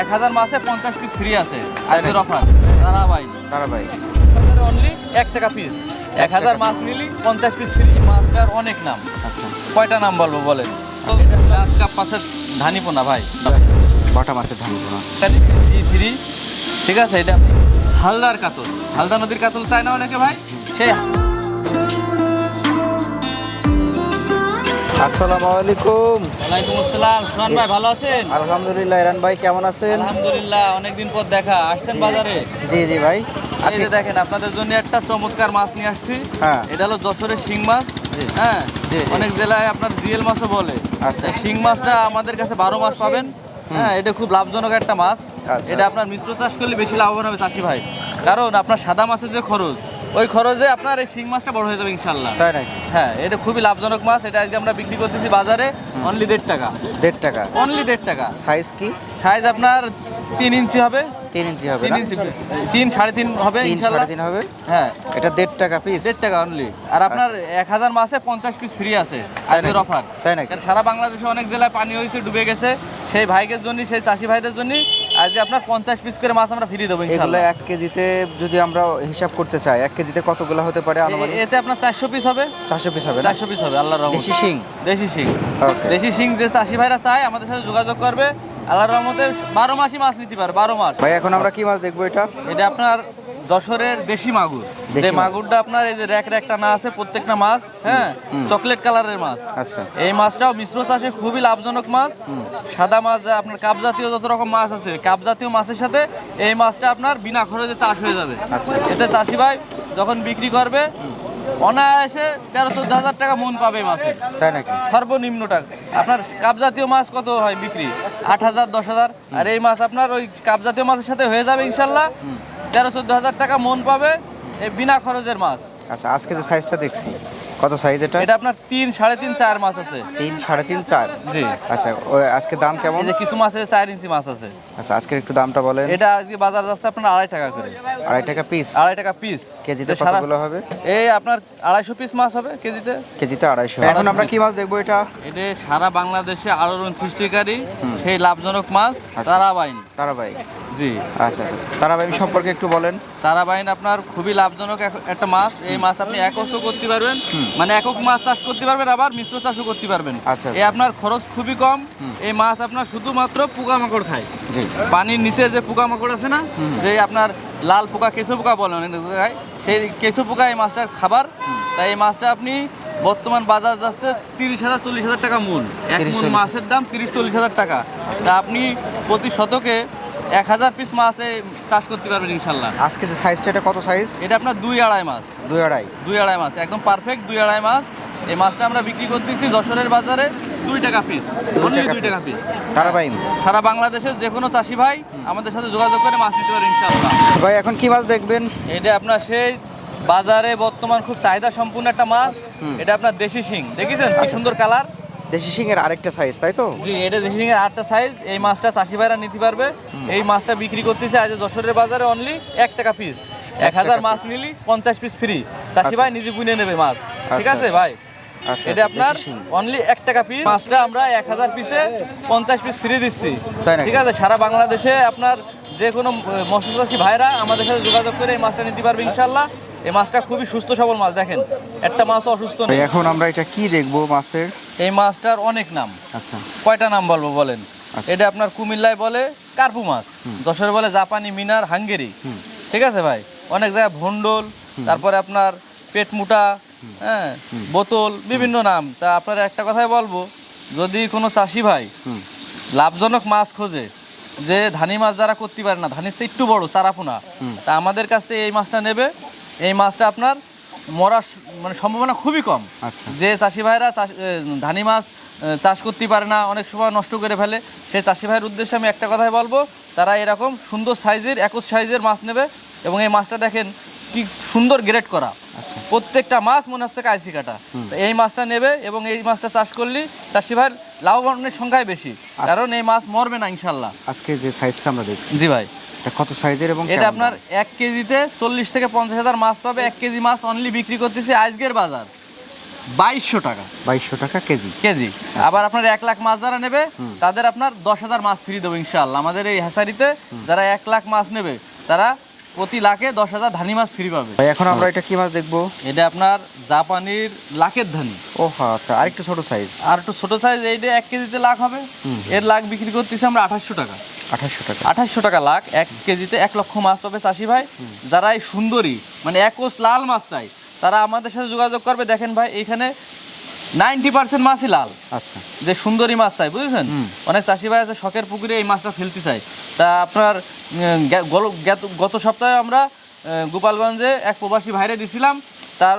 এক হাজার মাসে পঞ্চাশ পিস ফ্রি আছে। আজকের অফার তারা ভাই। তারা ভাই। অনলি এক টাকা পিস এক হাজার মাছ নিলি পঞ্চাশ পিস ফ্রি মাছটার অনেক নাম। আচ্ছা। কয়টা নাম বলব বলেন? তো এটা গ্লাস কাপ পাশের ধানিপোনা ভাই। বাটা মাছের ধানপোনা। জি থ্রি ঠিক আছে এটা হালদার কাতল। হালদা নদীর কাতল চায় না অনেকে ভাই? সেই আসসালামু আলাইকুম। ওয়ালাইকুম আসসালাম সোহান ভাই ভালো আছেন? আলহামদুলিল্লাহ ইরান ভাই কেমন আছেন? আলহামদুলিল্লাহ অনেকদিন পর দেখা। আসছেন বাজারে? জি জি ভাই। এই যে দেখেন আপনাদের জন্য একটা চমৎকার মাছ নিয়ে আসছি। হ্যাঁ। এটা হলো যশোরের শিং মাছ। হ্যাঁ। অনেক জেলায় আপনার জিএল মাছও বলে। আচ্ছা। শিং মাছটা আমাদের কাছে বারো মাস পাবেন। হ্যাঁ এটা খুব লাভজনক একটা মাছ। আচ্ছা। এটা আপনার মিশ্র চাষ করলে বেশি লাভবান হবে চাষি ভাই। কারণ আপনার সাদা মাছের যে খরচ ওই খরচে আপনার এই শিং মাছটা বড় হয়ে যাবে ইনশাল্লাহ তাই নাকি? হ্যাঁ এটা খুবই লাভজনক মাছ এটা আজকে আমরা বিক্রি করতেছি বাজারে অনলি দেড় টাকা। দেড় টাকা। অনলি দেড় টাকা। সাইজ কি? সাইজ আপনার তিন ইঞ্চি হবে। তিন ইঞ্চি হবে তিন ইঞ্চি তিন সাড়ে তিন হবে ইনশাল্লাহ তিন হবে? হ্যাঁ। এটা দেড় টাকা পিস দেড় টাকা অনলি আর আপনার এক হাজার মাসে পঞ্চাশ পিস ফ্রি আছে আজকের? অফার তাই নাকি? সারা বাংলাদেশে অনেক জেলায় পানি হয়েছে ডুবে গেছে। সেই ভাইদের জন্য সেই চাষি ভাইদের জন্য আজকে আপনার পঞ্চাশ পিস করে মাছ আমরা ফ্রি দেবো এগুলো এক কেজিতে যদি আমরা হিসাব করতে চাই এক কেজিতে কতগুলো হতে পারে এতে আপনার চারশো পিস হবে। চারশো পিস হবে চারশো পিস হবে আল্লাহর রহমতে। দেশি শিং? দেশি শিং। দেশি শিং যে চাষি ভাইরা চায় আমাদের সাথে যোগাযোগ করবে। আল্লাহর রহমতে বারো মাসই মাছ নিতে পারে বারো মাস। ভাই এখন আমরা কি মাছ দেখব এটা? এটা আপনার যশোরের দেশি মাগুর। যে মাগুরটা আপনার এই যে র্যাক র্যাক টানা আছে প্রত্যেকটা মাছ হ্যাঁ চকলেট কালারের মাছ। আচ্ছা। এই মাছটাও মিশ্র চাষে খুবই লাভজনক মাছ। সাদা মাছ যা আপনার কাপ জাতীয় যত রকম মাছ আছে কাপ জাতীয় মাছের সাথে এই মাছটা আপনার বিনা খরচে চাষ হয়ে যাবে। আচ্ছা। এতে চাষি ভাই যখন বিক্রি করবে অনায়াসে তেরো চোদ্দ হাজার টাকা মন পাবে মাছের তাই নাকি? সর্বনিম্ন টাকা। আপনার কাপ জাতীয় মাছ কত হয় বিক্রি? আট হাজার দশ হাজার। আর এই মাছ আপনার ওই কাপ জাতীয় মাছের সাথে হয়ে যাবে ইনশাল্লাহ। তেরো চোদ্দ হাজার টাকা মন পাবে এই বিনা খরচের মাছ। আচ্ছা আজকে যে সাইজটা দেখছি কত সাইজ এটা? এটা আপনার তিন সাড়ে তিন চার মাছ আছে। তিন সাড়ে তিন চার? জি। আচ্ছা আজকে দাম কেমন? এই যে কিছু মাছে চার ইঞ্চি মাছ আছে। আচ্ছা আজকের একটু দামটা বলেন। এটা আজকে বাজার যাচ্ছে আপনার আড়াই টাকা করে। আড়াই টাকা পিস আড়াই টাকা পিস কেজিতে কতগুলো হবে? এই আপনার আড়াইশো পিস মাছ হবে কেজিতে। কেজিতে আড়াইশো। এখন আমরা কি মাছ দেখব এটা? এটা সারা বাংলাদেশে আলোড়ন সৃষ্টিকারী সেই লাভজনক মাছ আচ্ছা। তারাবাইন। তারাবাই জি। আচ্ছা আচ্ছা। তারাবাই সম্পর্কে একটু বলেন। তারাবাইন আপনার খুবই লাভজনক এক- একটা মাছ। এই মাছ আপনি একশো করতে পারবেন। মানে একক মাছ চাষ করতে পারবেন আবার মিশ্র চাষও করতে পারবেন। আচ্ছা। এই আপনার খরচ খুবই কম। এই মাছ আপনার শুধুমাত্র পোকামাকড় খায়। জি। পানির নিচে যে পোকামাকড় আছে না যে আপনার লাল পোকা কেঁচো পোকা বলেন অনেক জায়গায় সেই কেঁচো পোকা এই মাছটার খাবার। তাই এই মাছটা আপনি বর্তমান বাজার যাচ্ছে তিরিশ হাজার চল্লিশ হাজার টাকা মূল। এক মূল মাছের দাম তিরিশ চল্লিশ হাজার টাকা। তা আপনি প্রতি শতকে এক হাজার পিস মাছে চাষ করতে পারবেন ইনশাল্লাহ। আজকে যে সাইজটা এটা কত সাইজ এটা আপনার দুই আড়াই মাছ। দুই আড়াই। দুই আড়াই মাছ একদম পারফেক্ট দুই আড়াই মাছ। এই মাছটা আমরা বিক্রি করতেছি যশোরের বাজারে দুই টাকা পিস অনলি দুই টাকা পিস তারাবাই সারা বাংলাদেশের যে কোনো চাষি ভাই আমাদের সাথে যোগাযোগ করে মাছ নিতে পারে ইনশাআল্লাহ। ভাই এখন কি মাছ দেখবেন? এটা আপনার সেই বাজারে বর্তমান খুব চাহিদা সম্পূর্ণ একটা মাছ। এটা আপনার দেশি শিং। দেখেছেন কি সুন্দর কালার? দেশি শিঙের আরেকটা সাইজ তাই তো? জি এটা দেশি শিঙের আটটা সাইজ এই মাছটা চাষি ভাইরা নিতে পারবে। এই মাছটা বিক্রি করতেছে আজ যশোরের বাজারে অনলি এক টাকা পিস এক হাজার মাছ নিলি পঞ্চাশ পিস ফ্রি চাষি আচ্ছা। ভাই নিজে বুনে নেবে মাছ। ঠিক আচ্ছা, আছে আচ্ছা। ভাই? আচ্ছা এটা আপনার অনলি এক টাকা পিস মাছটা আমরা এক হাজার পিসে পঞ্চাশ পিস ফ্রি দিচ্ছি। ঠিক আছে সারা বাংলাদেশে আপনার যে কোনো মৎস্য চাষী ভাইরা আমাদের সাথে যোগাযোগ করে এই মাছটা নিতে পারবে ইনশাল্লাহ এই মাছটা খুবই সুস্থ সবল মাছ দেখেন। একটা মাছ অসুস্থ নেই। এখন আমরা এটা কি দেখব মাছের? এই মাছটার অনেক নাম। আচ্ছা। কয়টা নাম বলব বলেন? আচ্ছা। এটা আপনার কুমিল্লায় বলে কার্পু মাছ যশোরে বলে জাপানি মিনার হাঙ্গেরি। ঠিক আছে ভাই? অনেক জায়গায় ভন্ডল তারপরে আপনার পেট মুটা হ্যাঁ বোতল বিভিন্ন নাম। তা আপনার একটা কথাই বলব যদি কোনো চাষি ভাই লাভজনক মাছ খোঁজে যে ধানি মাছ যারা করতে পারে না ধানের চেয়ে একটু বড় চারাপোনা তা আমাদের কাছ থেকে এই মাছটা নেবে। এই মাছটা আপনার মরার মানে সম্ভাবনা খুবই কম। আচ্ছা। যে চাষি ভাইরা ধানি মাছ চাষ করতে পারে না অনেক সময় নষ্ট করে ফেলে সেই চাষি ভাইয়ের উদ্দেশ্যে আমি একটা কথাই বলব তারা এরকম সুন্দর সাইজের একুশ সাইজের মাছ নেবে এবং এই মাছটা দেখেন কি সুন্দর গ্রেড করা। প্রত্যেকটা মাছ মনে হচ্ছে কাইসি কাটা। এই মাছটা নেবে এবং এই মাছটা চাষ করলে চাষি ভাইয়ের লাভবানের সংখ্যাই বেশি। কারণ এই মাছ মরবে না ইনশাল্লাহ আজকে যে সাইজটা আমরা দেখছি। জি ভাই। এটা কত সাইজের এবং এটা আপনার এক কেজিতে চল্লিশ থেকে পঞ্চাশ হাজার মাছ পাবে। এক কেজি মাছ অনলি বিক্রি করতেছে আজকের বাজার। বাইশশো টাকা। বাইশশো টাকা কেজি। কেজি। আবার আপনার এক লাখ মাছ যারা নেবে তাদের আপনার দশ হাজার মাছ ফ্রি দেবো ইনশাল্লাহ আমাদের এই হ্যাসারিতে যারা এক লাখ মাছ নেবে তারা প্রতি লাখে দশ হাজার ধানি মাছ ফ্রি পাবে। ভাই এখন আমরা এটা কি মাছ দেখব? এটা আপনার জাপানির লাখের ধানি। ও আচ্ছা আরেকটু ছোট সাইজ আর একটু ছোট সাইজ এইটা এক কেজিতে লাখ হবে। এর লাখ বিক্রি করতেছি আমরা আঠাশশো টাকা। আঠাশশো টাকা। আঠাশশো টাকা লাখ এক কেজিতে এক লক্ষ মাছ পাবে চাষি ভাই। যারা এই সুন্দরী মানে একোষ লাল মাছ চাই তারা আমাদের সাথে যোগাযোগ করবে। দেখেন ভাই এখানে নাইনটি পার্সেন্ট মাছই লাল। আচ্ছা। যে সুন্দরী মাছ চাই বুঝেছেন? অনেক চাষি ভাই আছে শখের পুকুরে এই মাছটা ফেলতে চাই তা আপনার গেত- সপ্তাহে আমরা গোপালগঞ্জে এক প্রবাসী ভাইরে দিছিলাম। তার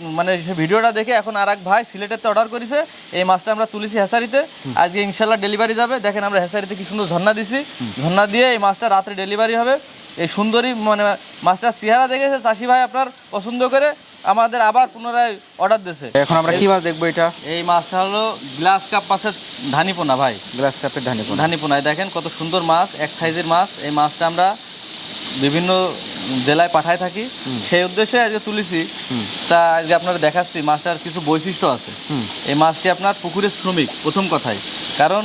মানে সে ভিডিওটা দেখে এখন আর এক ভাই সিলেটেতে অর্ডার করেছে। এই মাছটা আমরা তুলেছি হ্যাসারিতে আজকে ইনশাল্লাহ ডেলিভারি যাবে। দেখেন আমরা হ্যাসারিতে কি সুন্দর ঝর্ণা দিছি। ঝর্ণা দিয়ে এই মাছটা রাত্রে ডেলিভারি হবে। এই সুন্দরী মানে মাছটার চেহারা দেখেছে চাষি ভাই আপনার পছন্দ করে আমাদের আবার পুনরায় অর্ডার দিয়েছে এখন আমরা কি মাছ দেখব এটা? এই মাছটা হলো গ্লাস কাপ মাছের ধানিপোনা ভাই। গ্লাস কাপের ধানি পোনা ধানিপোনায় দেখেন কত সুন্দর মাছ এক সাইজের মাছ। এই মাছটা আমরা বিভিন্ন জেলায় পাঠায় থাকি। সেই উদ্দেশ্যে আজকে তুলেছি। তা আজকে আপনারা দেখাচ্ছি মাছটার কিছু বৈশিষ্ট্য আছে। এই মাছটি আপনার পুকুরের শ্রমিক প্রথম কথাই। কারণ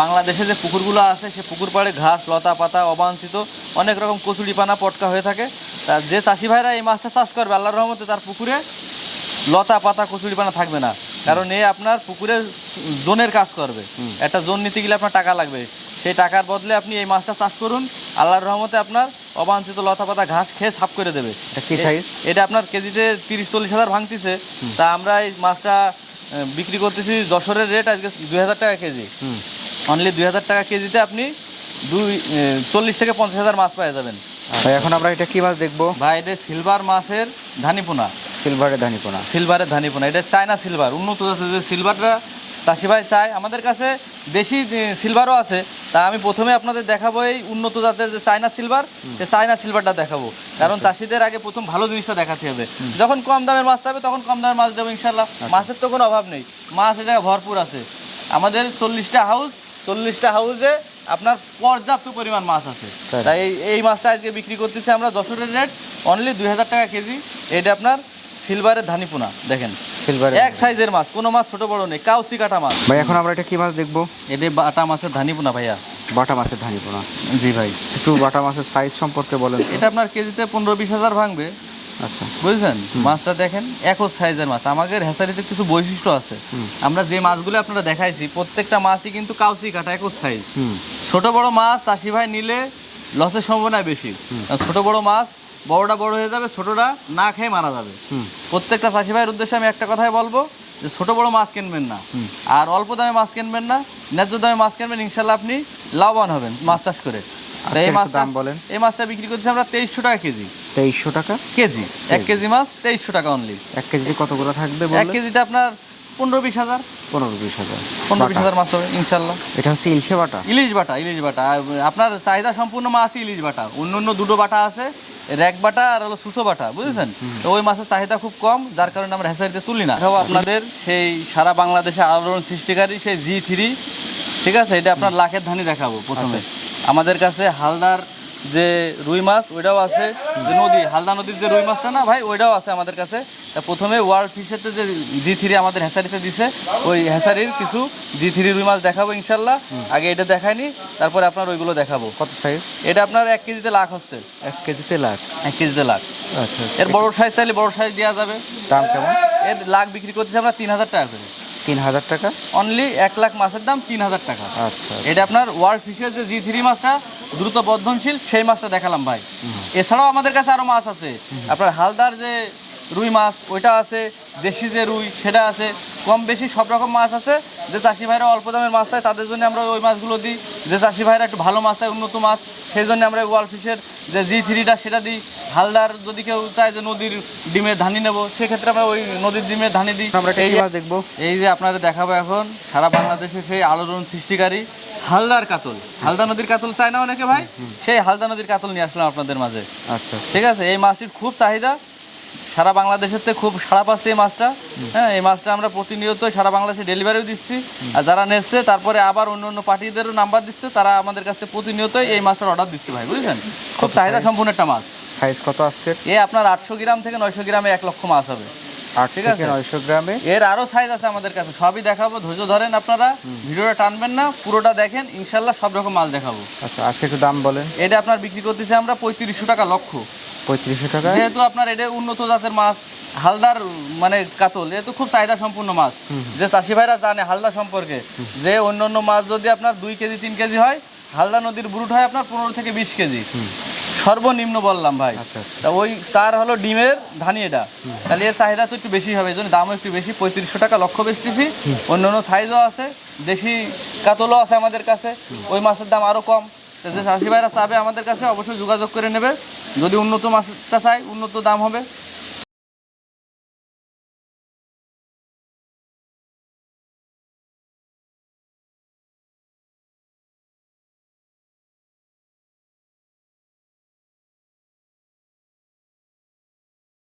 বাংলাদেশে যে পুকুরগুলো আছে সে পুকুর পাড়ে ঘাস লতা পাতা অবাঞ্ছিত অনেক রকম কচুরি পানা পটকা হয়ে থাকে। যে চাষি ভাইরা এই মাছটা চাষ করবে আল্লাহর রহমতে তার পুকুরে লতা পাতা কচুরি পানা থাকবে না। কারণ এ আপনার পুকুরে জোনের কাজ করবে। একটা জোন নিতে গেলে আপনার টাকা লাগবে। সেই টাকার বদলে আপনি এই মাছটা চাষ করুন আল্লাহর রহমতে আপনার অবাঞ্ছিত লতা পাতা ঘাস খেয়ে সাফ করে দেবে। এটা আপনার কেজিতে তিরিশ চল্লিশ হাজার ভাঙতিছে। তা আমরা এই মাছটা বিক্রি করতেছি যশোরের রেট আজকে দুই হাজার টাকা কেজি। অনলি দুই হাজার টাকা কেজিতে আপনি দুই চল্লিশ থেকে পঞ্চাশ হাজার মাছ পেয়ে যাবেন। ভাই এখন আমরা এটা কি মাছ দেখব? ভাই এটা সিলভার মাছের ধানিপোনা। সিলভারের ধানি পোনা সিলভারের ধানিপোনা। এটা চায়না সিলভার। উন্নত আছে যে সিলভারটা চাষি ভাই চায়। আমাদের কাছে দেশি সিলভারও আছে। তা আমি প্রথমে আপনাদের দেখাবো এই উন্নত জাতের যে চায়না সিলভার সে চায়না সিলভারটা দেখাবো। কারণ চাষিদের আগে প্রথম ভালো জিনিসটা দেখাতে হবে। যখন কম দামের মাছ পাবে তখন কম দামের মাছ দেবো ইনশাল্লাহ মাছের তো কোনো অভাব নেই। মাছ এটা ভরপুর আছে। আমাদের চল্লিশটা হাউস চল্লিশটা হাউসে আপনার পর্যাপ্ত পরিমাণ মাছ আছে। তাই। এই মাছটা আজকে বিক্রি করতেছি আমরা যশোরের রেট অনলি দুই হাজার টাকা কেজি। এটা আপনার সিলভারের ধানিপোনা দেখেন। সিলভারের এক সাইজের মাছ কোনো মাছ ছোট বড় নেই কাউসি কাটা মাছ। ভাই এখন আমরা এটা কি মাছ দেখব? এটি বাটা মাছের ধানিপোনা ভাইয়া। বাটা মাছের ধানি পোনা জি ভাই। একটু বাটা মাছের সাইজ সম্পর্কে বলেন। এটা আপনার কেজিতে পনেরো বিশ হাজার ভাঙবে। আচ্ছা। বুঝছেন? মাছটা দেখেন একই সাইজের মাছ। আমাদের হ্যাসারিতে কিছু বৈশিষ্ট্য আছে। আমরা যে মাছগুলো আপনারা দেখাইছি প্রত্যেকটা মাছই কিন্তু কাউসি কাটা একই সাইজ। ছোট বড় মাছ চাষি ভাই নিলে লসের সম্ভাবনা বেশি। ছোট বড় মাছ বড়টা বড় হয়ে যাবে ছোটটা না খেয়ে মারা যাবে। প্রত্যেকটা চাষি ভাইয়ের উদ্দেশ্যে আমি একটা কথাই বলব যে ছোট বড় মাছ কিনবেন না। আর অল্প দামে মাছ কিনবেন না ন্যায্য দামে মাছ কিনবেন ইনশাল্লাহ আপনি লাভবান হবেন মাছ চাষ করে। আর এই মাছটা দাম বলেন। এই মাছটা বিক্রি করছি আমরা তেইশশো টাকা কেজি। তেইশশো টাকা। কেজি? এক কেজি। মাছ তেইশশো টাকা অনলি এক কেজিতে কতগুলো থাকবে এক কেজিতে আপনার পনেরো বিশ হাজার। পনেরো বিশ হাজার। পনেরো বিশ হাজার মাছ হবে ইনশাল্লাহ। এটা হচ্ছে ইলশে বাটা? ইলিশ বাটা ইলিশ বাটা। আপনার চাহিদা সম্পূর্ণ মাছ ইলিশ বাটা। অন্য অন্য দুটো বাটা আছে র্যাক বাটা আর হলো সুসো বাটা বুঝেছেন? তো ওই মাছের চাহিদা খুব কম যার কারণে আমরা হ্যাসারিতে তুলি না। আপনাদের সেই সারা বাংলাদেশে আলোড়ন সৃষ্টিকারী সেই জি থ্রি। ঠিক আছে? এটা আপনার লাখের ধানি দেখাবো প্রথমে। আমাদের কাছে হালদার যে রুই মাছ ওইটাও আছে। যে নদী হালদা নদীর যে রুই মাছটা না ভাই ওইটাও আছে আমাদের কাছে। তা প্রথমে ওয়ার্ল্ড ফিশেতে যে জি থ্রি আমাদের হ্যাসারিতে দিছে ওই হ্যাসারির কিছু জি থ্রি রুই মাছ দেখাবো ইনশাল্লাহ। আগে এটা দেখাইনি তারপরে আপনার ওইগুলো দেখাবো। কত সাইজ এটা আপনার এক কেজিতে লাখ হচ্ছে। এক কেজিতে লাখ? এক কেজিতে লাখ। আচ্ছা আচ্ছা। এর বড় সাইজ চাইলে বড় সাইজ দেওয়া যাবে। দাম কেমন? এর লাখ বিক্রি করতেছি আমরা তিন হাজার টাকা করে। তিন হাজার টাকা? অনলি এক লাখ মাছের দাম তিন হাজার টাকা। আচ্ছা এটা আপনার ওয়ার্ল্ড ফিশের যে জি থ্রি মাছটা দ্রুত বর্ধনশীল সেই মাছটা দেখালাম ভাই। এছাড়াও আমাদের কাছে আরও মাছ আছে। আপনার হালদার যে রুই মাছ ওইটা আছে। দেশি যে রুই সেটা আছে। কম বেশি সব রকম মাছ আছে। যে চাষি ভাইরা অল্প দামের মাছ চায় তাদের জন্য আমরা ওই মাছগুলো দিই। যে চাষি ভাইরা একটু ভালো মাছ চায় উন্নত মাছ সেই জন্য আমরা ওয়ার্ল্ড ফিশের যে জি থ্রিটা সেটা দিই। হালদার যদি কেউ চায় যে নদীর ডিমের ধানি নেব সেক্ষেত্রে আমরা ওই নদীর ডিমে ধানি দিই। আমরা এই দেখব? এই যে আপনারা দেখাবো এখন সারা বাংলাদেশে সেই আলোড়ন সৃষ্টিকারী হালদার কাতল। হালদা নদীর কাতল চায় না অনেকে ভাই? সেই হালদা নদীর কাতল নিয়ে আসলাম আপনাদের মাঝে। আচ্ছা। ঠিক আছে? এই মাছটির খুব চাহিদা। সারা বাংলাদেশের থেকে খুব সাড়া পাচ্ছে এই মাছটা। হ্যাঁ এই মাছটা আমরা প্রতিনিয়ত সারা বাংলাদেশে ডেলিভারিও দিচ্ছি। আর যারা নেচ্ছে তারপরে আবার অন্য অন্য পার্টিদেরও নাম্বার দিচ্ছে তারা আমাদের কাছে প্রতিনিয়তই এই মাছটার অর্ডার দিচ্ছে ভাই বুঝলেন খুব চাহিদা সম্পূর্ণ একটা মাছ। সাইজ কত আজকের? এ আপনার আটশো গ্রাম থেকে নয়শো গ্রামে এক লক্ষ মাছ হবে। ঠিক আছে। নয়শো গ্রামে? এর আরও সাইজ আছে আমাদের কাছে সবই দেখাবো ধৈর্য ধরেন আপনারা। ভিডিওটা টানবেন না পুরোটা দেখেন ইনশাল্লাহ সব রকম মাল দেখাবো। আচ্ছা আজকে একটু দাম বলেন। এটা আপনার বিক্রি করতেছি আমরা পঁয়ত্রিশশো টাকা লক্ষ। পঁয়ত্রিশশো টাকা। যেহেতু আপনার এটা উন্নত জাতের মাছ হালদার মানে কাতল যেহেতু খুব চাহিদা সম্পূর্ণ মাছ। যে চাষি ভাইরা জানে হালদা সম্পর্কে যে অন্য অন্য মাছ যদি আপনার দুই কেজি তিন কেজি হয় হালদা নদীর ব্রুট হয় আপনার পনেরো থেকে বিশ কেজি। সর্বনিম্ন বললাম ভাই। আচ্ছা, আচ্ছা। তা ওই তার হলো ডিমের ধানি এটা। তাহলে এর চাহিদা তো একটু বেশি হবে এই জন্য দামও একটু বেশি পঁয়ত্রিশশো টাকা লক্ষ্য বেচতেছি অন্য অন্য সাইজও আছে দেশি কাতলও আছে আমাদের কাছে। ওই মাছের দাম আরও কম। যে চাষি ভাইরা চাবে আমাদের কাছে অবশ্যই যোগাযোগ করে নেবে। যদি উন্নত মাছটা চাই উন্নত দাম হবে।